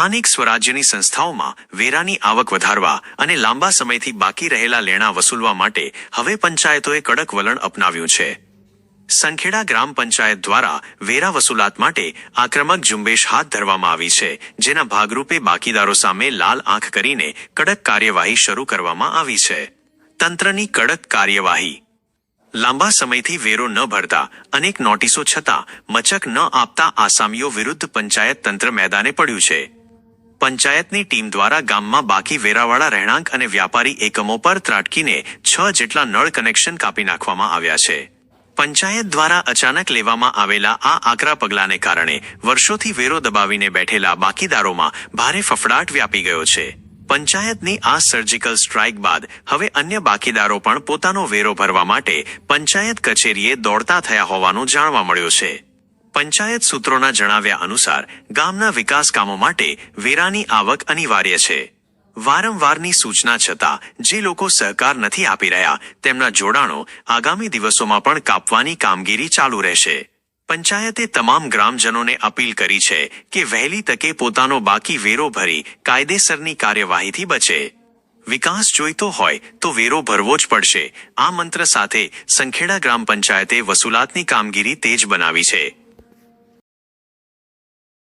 સ્થાનિક સ્વરાજ્યની સંસ્થાઓમાં વેરાની આવક વધારવા અને લાંબા સમયથી બાકી રહેલા લેણા વસૂલવા માટે હવે પંચાયતોએ કડક વલણ અપનાવ્યું છે. સંખેડા ગ્રામ પંચાયત દ્વારા વેરા વસૂલાત માટે આક્રમક ઝુંબેશ હાથ ધરવામાં આવી છે, જેના ભાગરૂપે બાકીદારો સામે લાલ આંખ કરીને કડક કાર્યવાહી શરૂ કરવામાં આવી છે. તંત્રની કડક કાર્યવાહી. લાંબા સમયથી વેરો ન ભરતા, અનેક નોટિસો છતાં મચક ન આપતા આસામીઓ વિરુદ્ધ પંચાયત તંત્ર મેદાને પડ્યું છે. પંચાયતની ટીમ દ્વારા ગામમાં બાકી વેરાવાળા રહેણાંક અને વ્યાપારી એકમો પર ત્રાટકીને છ જેટલા નળ કનેક્શન કાપી નાખવામાં આવ્યા છે. પંચાયત દ્વારા અચાનક લેવામાં આવેલા આ આકરા પગલાને કારણે વર્ષોથી વેરો દબાવીને બેઠેલા બાકીદારોમાં ભારે ફફડાટ વ્યાપી ગયો છે. પંચાયતની આ સર્જિકલ સ્ટ્રાઇક બાદ હવે અન્ય બાકીદારો પણ પોતાનો વેરો ભરવા માટે પંચાયત કચેરીએ દોડતા થયા હોવાનું જાણવા મળ્યું છે. પંચાયત સૂત્રોના જણાવ્યા અનુસાર, ગામના વિકાસ કામો માટે વેરાની આવક અનિવાર્ય છે. વારંવારની સૂચના છતાં, જે લોકો સહકાર નથી આપી રહ્યા, તેમના જોડાણો આગામી દિવસોમાં પણ કાપવાની કામગીરી ચાલુ રહેશે. પંચાયતે તમામ ગ્રામજનોને અપીલ કરી છે કે વહેલી તકે પોતાનો બાકી વેરો ભરી કાયદેસરની કાર્યવાહીથી બચે. વિકાસ જોઈતો હોય તો વેરો ભરવો જ પડશે. આ મંત્ર સાથે સંખેડા ગ્રામ પંચાયતે વસૂલાતની કામગીરી તેજ બનાવી છે.